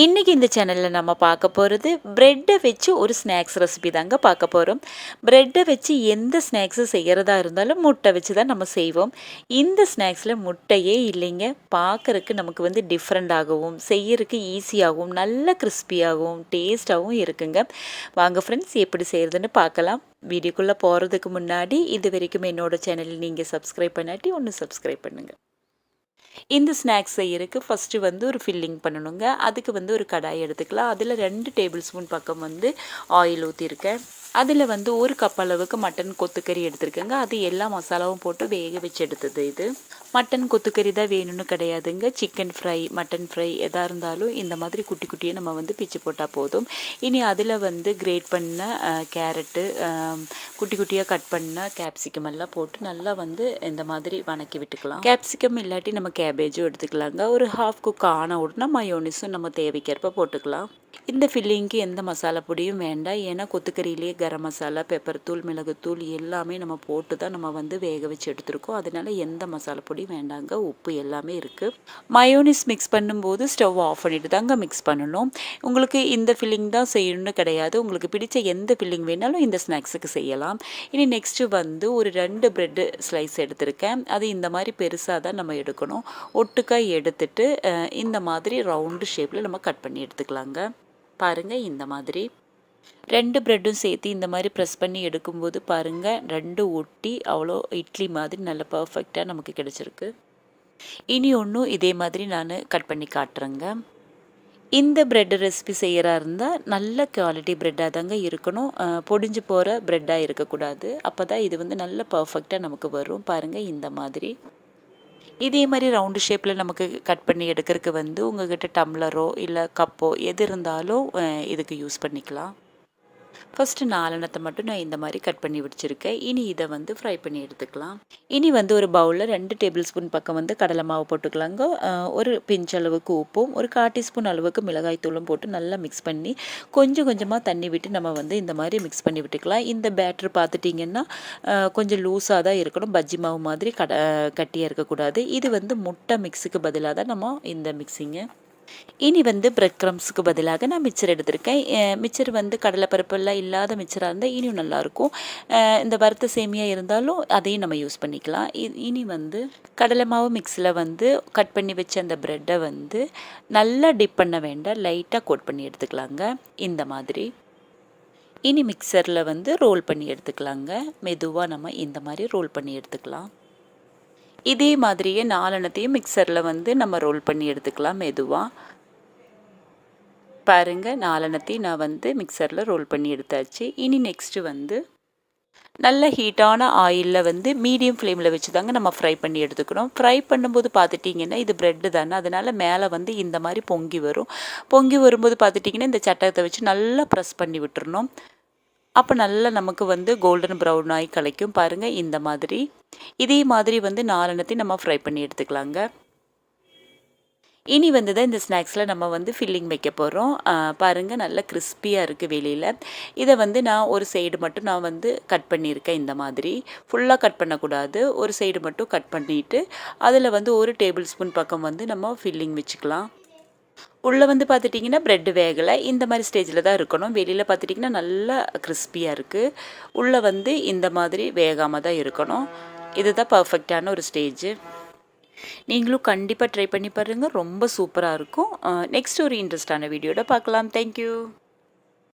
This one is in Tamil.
இன்றைக்கி இந்த சேனலில் நம்ம பார்க்க போகிறது ப்ரெட்டை வச்சு ஒரு ஸ்நாக்ஸ் ரெசிபி தாங்க பார்க்க போகிறோம் ப்ரெட்டை வச்சு எந்த ஸ்நாக்ஸு செய்கிறதா இருந்தாலும் முட்டை வச்சு தான் நம்ம செய்வோம். இந்த ஸ்நாக்ஸில் முட்டையே இல்லைங்க. பார்க்குறக்கு நமக்கு வந்து டிஃப்ரெண்ட்டாகவும் செய்யறதுக்கு ஈஸியாகவும் நல்ல கிறிஸ்பியாகவும் டேஸ்ட்டாகவும் இருக்குங்க. வாங்க ஃப்ரெண்ட்ஸ் எப்படி செய்கிறதுன்னு பார்க்கலாம். வீடியோக்குள்ளே போகிறதுக்கு முன்னாடி இது வரைக்கும் என்னோடய சேனல் நீங்கள் சப்ஸ்கிரைப் பண்ணாட்டி ஒன்று சப்ஸ்கிரைப் பண்ணுங்கள் இந்த ஸ்நாக்ஸ் செய்யறதுக்கு ஃபஸ்ட்டு வந்து ஒரு ஃபில்லிங் பண்ணணுங்க. அதுக்கு வந்து ஒரு கடாய் எடுத்துக்கலாம். அதில் ரெண்டு டேபிள் ஸ்பூன் பக்கம் வந்து ஆயில் ஊற்றிருக்கேன் அதில் வந்து ஒரு கப் அளவுக்கு மட்டன் கொத்துக்கறி எடுத்துருக்கேங்க. அது எல்லா மசாலாவும் போட்டு வேக வச்சு எடுத்தது இது. மட்டன் கொத்துக்கறி தான் வேணும்னு கிடையாதுங்க. சிக்கன் ஃப்ரை மட்டன் ஃப்ரை எதாக இருந்தாலும் இந்த மாதிரி குட்டி குட்டியாக நம்ம வந்து பிச்சு போட்டால் போதும். இனி அதில் வந்து கிரேட் பண்ண கேரட்டு குட்டி குட்டியாக கட் பண்ண கேப்சிகம் எல்லாம் போட்டு நல்லா வந்து இந்த மாதிரி வணக்கி விட்டுக்கலாம். கேப்சிகம் இல்லாட்டி நம்ம கேபேஜும் எடுத்துக்கலாங்க. ஒரு ஹாஃப் குக் ஆன உடனே மயோனிஸும் நம்ம தேவைக்கேற்ப போட்டுக்கலாம். இந்த ஃபில்லிங்க்கு எந்த மசாலா பொடியும் வேண்டாம். ஏன்னா கொத்துக்கறியிலேயே கரம் மசாலா பெப்பர் தூள் மிளகுத்தூள் எல்லாமே நம்ம போட்டு தான் நம்ம வந்து வேக வச்சு எடுத்துருக்கோம். அதனால எந்த மசாலா பொடி வேண்டாங்க உப்பு எல்லாமே இருக்குது மயோனிஸ் மிக்ஸ் பண்ணும்போது ஸ்டவ் ஆஃப் பண்ணிட்டு தாங்க மிக்ஸ் பண்ணணும். உங்களுக்கு இந்த ஃபில்லிங் தான் செய்யணும்னு கிடையாது. உங்களுக்கு பிடிச்ச எந்த ஃபில்லிங் வேணாலும் இந்த ஸ்நாக்ஸுக்கு செய்யலாம். இனி நெக்ஸ்ட்டு வந்து ஒரு ரெண்டு ப்ரெட்டு ஸ்லைஸ் எடுத்திருக்கேன். அது இந்த மாதிரி பெருசாக தான் நம்ம எடுக்கணும். ஒட்டுக்காய் எடுத்துட்டு இந்த மாதிரி ரவுண்டு ஷேப்பில் நம்ம கட் பண்ணி எடுத்துக்கலாங்க. பாருங்கள் இந்த மாதிரி. ரெண்டு ப்ரெட்டும் சேர்த்து இந்த மாதிரி ப்ரெஸ் பண்ணி எடுக்கும்போது பாருங்கள் ரெண்டு ஒட்டி அவ்வளோ இட்லி மாதிரி நல்ல பர்ஃபெக்டாக நமக்கு கிடச்சிருக்கு. இனி ஒன்றும் இதே மாதிரி நான் கட் பண்ணி காட்டுறேங்க. இந்த ப்ரெட் ரெசிபி செய்கிறா இருந்தால் நல்ல குவாலிட்டி ப்ரெட்டாக தாங்க இருக்கணும். பொடிஞ்சு போகிற ப்ரெட்டாக இருக்கக்கூடாது. அப்போ தான் இது வந்து நல்ல பர்ஃபெக்டாக நமக்கு வரும். பாருங்கள் இந்த மாதிரி. இதே மாதிரி ரவுண்டு ஷேப்பில் நமக்கு கட் பண்ணி எடுக்கிறதுக்கு வந்து உங்கள்கிட்ட டம்ளரோ இல்லை கப்போ எது இருந்தாலும் இதுக்கு யூஸ் பண்ணிக்கலாம். ஃபஸ்ட்டு நாலெண்ணத்தை மட்டும் நான் இந்த மாதிரி கட் பண்ணி வச்சுருக்கேன் இனி இதை வந்து ஃப்ரை பண்ணி எடுத்துக்கலாம். இனி வந்து ஒரு பவுலில் ரெண்டு டேபிள் ஸ்பூன் பக்கம் வந்து கடலை மாவு போட்டுக்கலாங்க. ஒரு பிஞ்ச் அளவுக்கு உப்பும் ஒரு கால் டீஸ்பூன் அளவுக்கு மிளகாய் தூளும் போட்டு நல்லா மிக்ஸ் பண்ணி கொஞ்சம் கொஞ்சமாக தண்ணி விட்டு நம்ம வந்து இந்த மாதிரி மிக்ஸ் பண்ணி விட்டுக்கலாம். இந்த பேட்டர் பார்த்துட்டிங்கன்னா கொஞ்சம் லூஸாக தான் இருக்கணும். பஜ்ஜி மாவு மாதிரி கட கட்டியாக இருக்கக்கூடாது. இது வந்து முட்டை மிக்ஸுக்கு பதிலாக தான் நம்ம இந்த மிக்ஸிங்கு இனி வந்து பிரெட் க்ரம்ஸுக்கு பதிலாக நான் மிச்சர் எடுத்திருக்கேன். மிச்சர் வந்து கடலைப்பருப்பெல்லாம் இல்லாத மிச்சராக இருந்தால் இனியும் நல்லாயிருக்கும். இந்த வறுத்த சேமியாக இருந்தாலும் அதையும் நம்ம யூஸ் பண்ணிக்கலாம். இனி வந்து கடலை மாவு மிக்ஸில் வந்து கட் பண்ணி வச்ச அந்த ப்ரெட்டை வந்து நல்லா டிப் பண்ண வேண்டாம். லைட்டாக கோட் பண்ணி எடுத்துக்கலாங்க. இந்த மாதிரி. இனி மிக்சரில் வந்து ரோல் பண்ணி எடுத்துக்கலாங்க. மெதுவாக நம்ம இந்த மாதிரி ரோல் பண்ணி எடுத்துக்கலாம். இதே மாதிரியே நாலெண்ணத்தையும் மிக்சரில் வந்து நம்ம ரோல் பண்ணி எடுத்துக்கலாம் மெதுவாக பாருங்கள் நாலெண்ணத்தையும் நான் வந்து மிக்சரில் ரோல் பண்ணி எடுத்தாச்சு. இனி நெக்ஸ்ட்டு வந்து நல்ல ஹீட்டான ஆயிலில் வந்து மீடியம் ஃப்ளேமில் வச்சு தாங்க நம்ம ஃப்ரை பண்ணி எடுத்துக்கணும் ஃப்ரை பண்ணும்போது பார்த்துட்டிங்கன்னா இது ப்ரெட்டு தானே அதனால் மேலே வந்து இந்த மாதிரி பொங்கி வரும். பொங்கி வரும்போது பார்த்துட்டிங்கன்னா இந்த சட்டத்தை வச்சு நல்லா ப்ரெஸ் பண்ணி விட்டுறணும். அப்போ நல்லா நமக்கு வந்து கோல்டன் ப்ரௌன் ஆகி கலைக்கும். பாருங்கள் இந்த மாதிரி. இதே மாதிரி வந்து நாலெண்ணத்தையும் நம்ம ஃப்ரை பண்ணி எடுத்துக்கலாங்க. இனி வந்து தான் இந்த ஸ்நாக்ஸில் நம்ம வந்து ஃபில்லிங் வைக்க போகிறோம் பாருங்கள் நல்லா கிறிஸ்பியாக இருக்குது வெளியில். இதை வந்து நான் ஒரு சைடு மட்டும் நான் வந்து கட் பண்ணியிருக்கேன் இந்த மாதிரி. ஃபுல்லாக கட் பண்ணக்கூடாது. ஒரு சைடு மட்டும் கட் பண்ணிவிட்டு அதில் வந்து ஒரு டேபிள் ஸ்பூன் பக்கம் வந்து நம்ம ஃபில்லிங் வச்சுக்கலாம். உள்ளே வந்து பார்த்துட்டிங்கன்னா ப்ரெட்டு வேகலை. இந்த மாதிரி ஸ்டேஜில் தான் இருக்கணும். வெளியில் பார்த்துட்டிங்கன்னா நல்லா கிறிஸ்பியாக இருக்குது உள்ளே வந்து இந்த மாதிரி வேகாமல் தான் இருக்கணும். இதுதான் பர்ஃபெக்டான ஒரு ஸ்டேஜு நீங்களும் கண்டிப்பாக ட்ரை பண்ணி பாருங்கள் ரொம்ப சூப்பராக இருக்கும். நெக்ஸ்ட் ஒரு இன்ட்ரெஸ்டான வீடியோட பார்க்கலாம். தேங்க்யூ